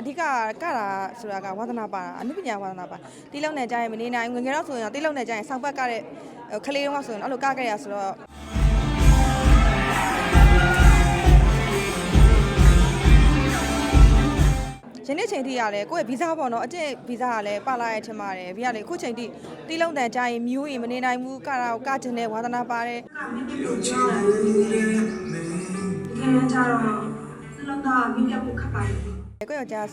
အဓိကကတာဆိုတာကဝါသနာပါတာအနုပညာဝါသနာပါတီးလုံးနဲ့ကြာရင်မနေနိုင်ငွေငယ်တော့ဆိုရင်တီးလုံးနဲ့ကြာရင်ဆောက်ဘက်ကတဲ့ခလေးတုန်းကဆိုရင်အဲ့လိုကခဲ့ရဆိုတော့ယနေ့ချိန်ထိရတယ်ကိုယ့်ရဲ့ဗီဇပေါ့နော်အကျင့်ဗီဇကလည်းပါလာရဲ့ထင်ပါတယ်ဘီကလေအခုချိန်ထိတီးလုံးတန်ကြာရင်မျိုးရင်မနေနိုင်ဘူးကတာကိုကကျင်တဲ့ဝါသနာပါတယ်မိမိကိုပြောရတယ်ဒီနေ့ကျတော့လုံးသားမိပြဖို့ခပ်ပါတယ် ကိုယ့်ယောက်ျား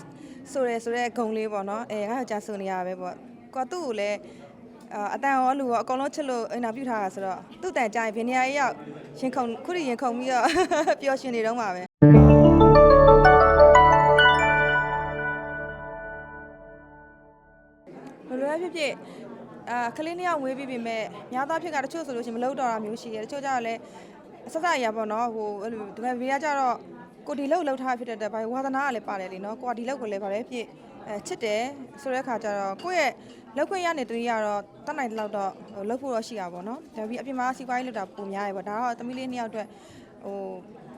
ဆိုရဲဆိုရဲဂုံလေးပေါ့နော်အဲငါယောက်ျားဆိုနေရပဲပေါ့ကိုကသူ့ကိုလည်းအာအတန်ရောလူရောအကောင်လုံးချစ်လို့အင်တာဗျူးထားတာဆိုတော့သူ့တန်ကြာရင်ဘယ်နေရာရောက်ရင်ခုန်ခုထိရင်ခုန်ပြီးတော့ပျော်ရွှင်နေတော့မှာပဲဘယ်လိုလဲဖြစ်ဖြစ်အာကလေးနှစ်ယောက်ဝေးပြီးပြီမဲ့များသားဖြစ်ကတချို့ဆိုလို့ရှိရင်မလုပ်တော့တာမျိုးရှိတယ်တချို့ကျတော့လည်းအဆက်ဆက်ရပါတော့ဟိုအဲ့လိုဒီဘက်ဘေးကကျတော့ ကိုဒီလောက်လောက်ထားဖြစ်တဲ့အတွက်ဘာဝါသနာကလည်းပါတယ်လीနော်ကိုကဒီလောက်ကိုလည်းဗါလဲဖြစ်အဲချစ်တယ်ဆိုတဲ့ခါကျတော့ကိုယ့်ရဲ့လောက်ခွင့်ရနေတည်းကတော့တတ်နိုင်တဲ့လောက်တော့ဟိုလောက်ဖို့တော့ရှိတာပေါ့နော်ဒါပြီးအပြင်မှာစီးပွားရေးလုပ်တာပုံများရပေါ့ဒါတော့သမီးလေးနှစ်ယောက်အတွက်ဟို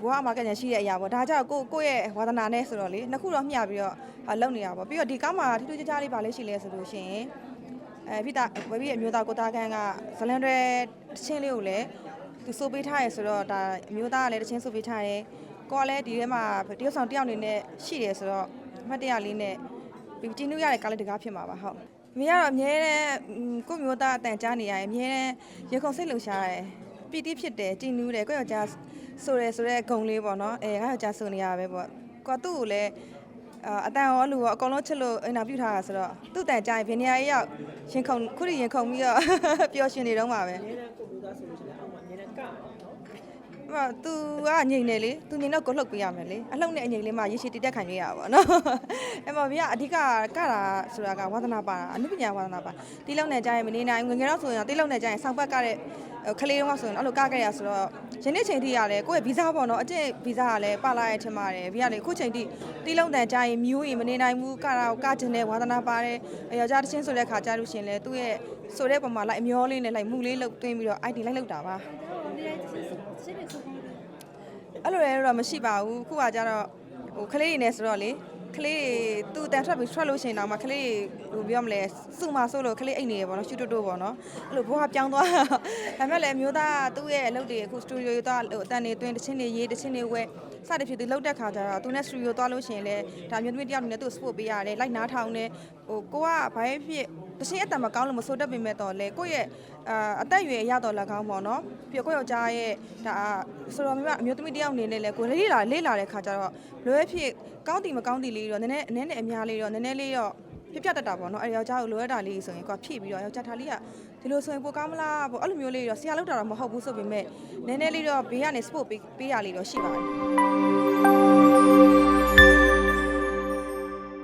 ဘဝမှာကညာရှိတဲ့အရာပေါ့ဒါကြောင့်ကိုကိုယ့်ရဲ့ဝါသနာနဲ့ဆိုတော့လေနှစ်ခုတော့မျှပြီးတော့ဟာလုပ်နေတာပေါ့ပြီးတော့ဒီကောင်းမှာထူးထူးခြားခြားလေးပါလဲရှိလဲဆိုလို့ရှိရင်အဲဖိတာဝယ်ပြီးအမျိုးသားကိုသားခန်းကဇလန်တွေတချင်းလေးကိုလည်းသူစိုးပေးထားရဲဆိုတော့ဒါအမျိုးသားကလည်းတချင်းစိုးပေးထားတယ် ကိုကလည်းဒီထဲမှာတရုတ်ဆောင်တယောက်အနေနဲ့ရှိတယ်ဆိုတော့အမှတ်တရလေးနဲ့ပြီးကျင်းလို့ရတဲ့ကားလေးတကားဖြစ်မှာပါဟုတ်မင်းကတော့အမြဲတမ်းကိုယ့်မျိုးသားအတန်ကြားနေရတယ်အမြဲတမ်းရေခုံစိတ်လှုပ်ရှားတယ်ပီတိဖြစ်တယ်ကျင်းနူးတယ်ကိုယ့်ယောက်ျားဆိုရဲဆိုရဲဂုံလေးပေါ့နော်အဲငါယောက်ျားဆိုနေရပဲပေါ့ကိုကသူ့ကိုလည်းအာအတန်ရောလူရောအကောင်လုံးချစ်လို့အင်တာဗျူးထားတာဆိုတော့သူ့တန်ကြာရင်ဘယ်နေရာရောက်ရင်ခုန်ခုထိရင်ခုန်ပြီးတော့ပျော်ရွှင်နေတော့မှာပဲအများနဲ့ကိုလူသားဆိုလို့ရှိရင်အောက်မှာအများနဲ့ကမှာနော် ဟိုသူကငိမ့်နေလေသူငိမ့်တော့ကိုလှုပ်ပေးရမယ်လေအလှုပ်နဲ့အငိမ့်လေးမှရေရှည်တည်တက်ခံရရပါတော့အဲ့မှာဗျာအဓိကကတာဆိုတာကဝါသနာပါတာအနုပညာဝါသနာပါတီးလုံးနဲ့ကြာရင်မနေနိုင်ငွေငယ်တော့ဆိုရင်တီးလုံးနဲ့ကြာရင်ဆောက်ဘက်ကတဲ့ခလေးတုန်းကဆိုရင်အဲ့လိုကခဲ့ရဆိုတော့ယနေ့ချိန်ထိရတယ်ကိုယ့်ရဲ့ဗီဇပေါ့နော်အကျင့်ဗီဇကလည်းပါလာရဲ့ထင်ပါတယ်ဘီကလေအခုချိန်ထိတီးလုံးတန်ကြာရင်မျိုးရင်မနေနိုင်ဘူးကတာကိုကကျင်တဲ့ဝါသနာပါတယ်ယောက်ျားတစ်ချင်းဆိုတဲ့ခါကြာလို့ရှင်လေသူ့ရဲ့ဆိုတဲ့ပုံမှာလိုက်အမျောလေးနဲ့လိုက်မှုလေးလှုပ်သွင်းပြီးတော့ ID လိုက်လှုပ်တာပါ အဲ့လိုလည်းတော့မရှိပါဘူးခုကကြတော့ဟိုကလေးတွေနဲ့ဆိုတော့လေကလေးတွေသူတန်ထွက်ပြီးထွက်လို့ရှိရင်တော့မှကလေးတွေဟိုပြောမလဲစုမဆိုးလို့ကလေးအိတ်နေရပေါ့နော်ရှူတိုတိုပေါ့နော်အဲ့လိုဘဝပြောင်းသွားဒါပေမဲ့လည်းအမျိုးသားသူ့ရဲ့အလုပ်တွေအခုစတူဒီယိုသွားဟိုအတန်နေတွင်းတချင်းတွေရေးတချင်းတွေဝဲစတဲ့ဖြစ်သူလောက်တဲ့ခါကျတော့သူနဲ့စတူဒီယိုသွားလို့ရှိရင်လည်းဒါမျိုးသမီးတယောက်အနေနဲ့သူ့ support ပေးရတယ်လိုက်နားထောင်တယ်ဟိုကိုကဘာဖြစ် တချင်းအတန်မကောင်းလို့မဆိုတတ်ပေမဲ့တော့လေကိုယ့်ရဲ့အာအသက်အရွယ်ရတော့၎င်းပေါ့နော်ပြီးတော့ကိုယ့်ယောက်ျားရဲ့ဒါဆိုတော့မိမအမျိုးသမီးတယောက်အနေနဲ့လည်းကိုလေးလာလေးလာတဲ့ခါကျတော့လွယ်ဖြစ်ကောင်းတီမကောင်းတီလေးတော့နည်းနည်းအနည်းနဲ့အများလေးတော့နည်းနည်းလေးတော့ပြပြတတ်တာပေါ့နော်အဲယောက်ျားကိုလိုရတာလေးဆိုရင်ကိုကဖြည့်ပြီးတော့ယောက်ျားထားလေးကဒီလိုဆိုရင်ပိုကောင်းမလားပေါ့အဲ့လိုမျိုးလေးတော့ဆရာလောက်တာတော့မဟုတ်ဘူးဆိုပေမဲ့နည်းနည်းလေးတော့ဘေးကနေ sport ပေးပေးရလေးတော့ရှိပါတယ်